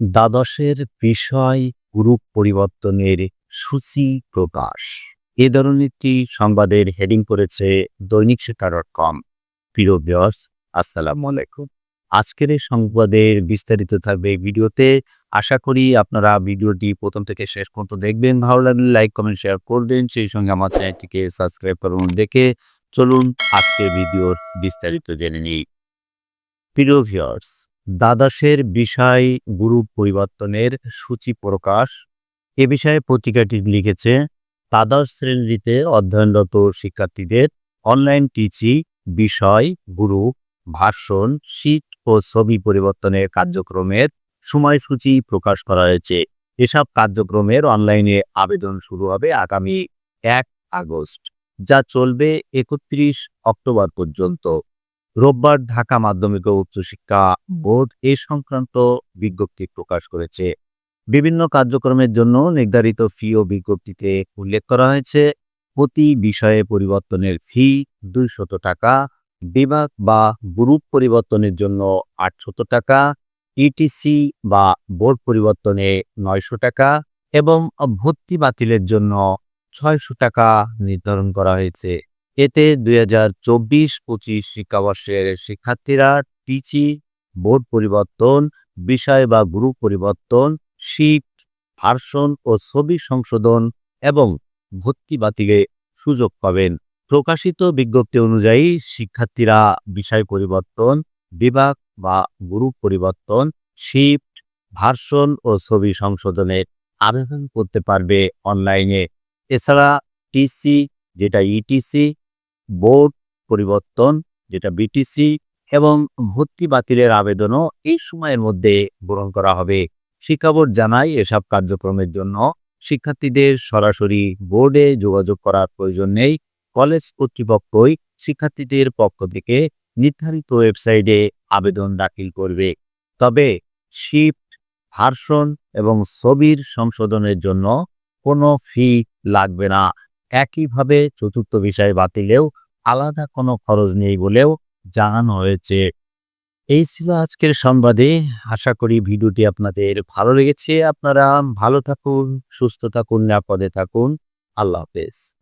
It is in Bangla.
দ্বাদশের বিষয় গ্রুপ পরিবর্তনের সূচি প্রকাশ। এ ধরনের একটি সংবাদের হেডিং করেছে দৈনিক শিক্ষা ডট কম। প্রিয় বিয়স আসসালামু আলাইকুম। আজকের এই সংবাদের বিস্তারিত থাকবে ভিডিওতে। আশা করি আপনারা ভিডিওটি প্রথম থেকে শেষ পর্যন্ত দেখবেন। ভালো লাগলে লাইক, কমেন্ট, শেয়ার করবেন। সেই সঙ্গে আমার চ্যানেলটিকে সাবস্ক্রাইব করুন। দেখে চলুন আজকের ভিডিওর বিস্তারিত জেনে নিই। প্রিয় ভিউয়ার্স দ্বাদশের বিষয় গ্রুপ পরিবর্তনের সূচি প্রকাশ। এ বিষয়ে পত্রিকাটি লিখেছে, দ্বাদশ শ্রেণীতে অধ্যয়নরত শিক্ষার্থীদের অনলাইন টিচি বিষয়, গুরু, ভাষণ শীট ও ছবি পরিবর্তনের কার্যক্রমের সময়সূচি প্রকাশ করা হয়েছে। এসব কার্যক্রমের অনলাইনে আবেদন শুরু হবে আগামী এক আগস্ট, যা চলবে একত্রিশ অক্টোবর পর্যন্ত। রোববার ঢাকা মাধ্যমিক ও উচ্চশিক্ষা বোর্ড এ সংক্রান্ত বিজ্ঞপ্তি প্রকাশ করেছে। বিভিন্ন কার্যক্রমের জন্য নির্ধারিত ফি ও বিজ্ঞপ্তিতে উল্লেখ করা হয়েছে প্রতি বিষয়ে পরিবর্তনের ফি দুইশত টাকা বিভাগ বা গ্রুপ পরিবর্তনের জন্য আটশত টাকা ইটিসি বা বোর্ড পরিবর্তনে নয়শো টাকা এবং ভর্তি বাতিলের জন্য ছয়শো টাকা নির্ধারণ করা হয়েছে। এতে দুই হাজার চব্বিশ পঁচিশ শিক্ষাবর্ষের শিক্ষার্থীরা টিচি, বোর্ড পরিবর্তন, বিষয় বা গ্রুপ পরিবর্তন, শিফট, ভার্সন ও ছবি সংশোধন এবং ভর্তি বাতিলে সুযোগ পাবেন। প্রকাশিত বিজ্ঞপ্তি অনুযায়ী, শিক্ষার্থীরা বিষয় পরিবর্তন, বিভাগ বা গ্রুপ পরিবর্তন, শিফট, ভার্সন ও ছবি সংশোধনের আবেদন করতে পারবে অনলাইনে। এছাড়া টিসি, যেটা ইটিসি বোর্ড পরিবর্তন, যেটা বিটিসি এবং ভর্তি বাতিলের আবেদনও এই সময়ের মধ্যে গ্রহণ করা হবে। শিক্ষা বোর্ড জানায়, এসব কার্যক্রমের জন্য শিক্ষার্থীদের সরাসরি বোর্ডে যোগাযোগ করার প্রয়োজন নেই। কলেজ কর্তৃপক্ষই শিক্ষার্থীদের পক্ষ থেকে নির্ধারিত ওয়েবসাইটে আবেদন দাখিল করবে। তবে শিফট, ভার্সন এবং ছবির সংশোধনের জন্য কোনো ফি লাগবে না। একইভাবে চতুর্থ বিষয় বাতিলেও আলাদা কোনো খরচ নেই বলেও জানানো হয়েছে। এই ছিল আজকের সংবাদে আশা করি ভিডিওটি আপনাদের ভালো লেগেছে। আপনারা ভালো থাকুন, সুস্থ থাকুন, নিরাপদে থাকুন। আল্লাহ হাফেজ।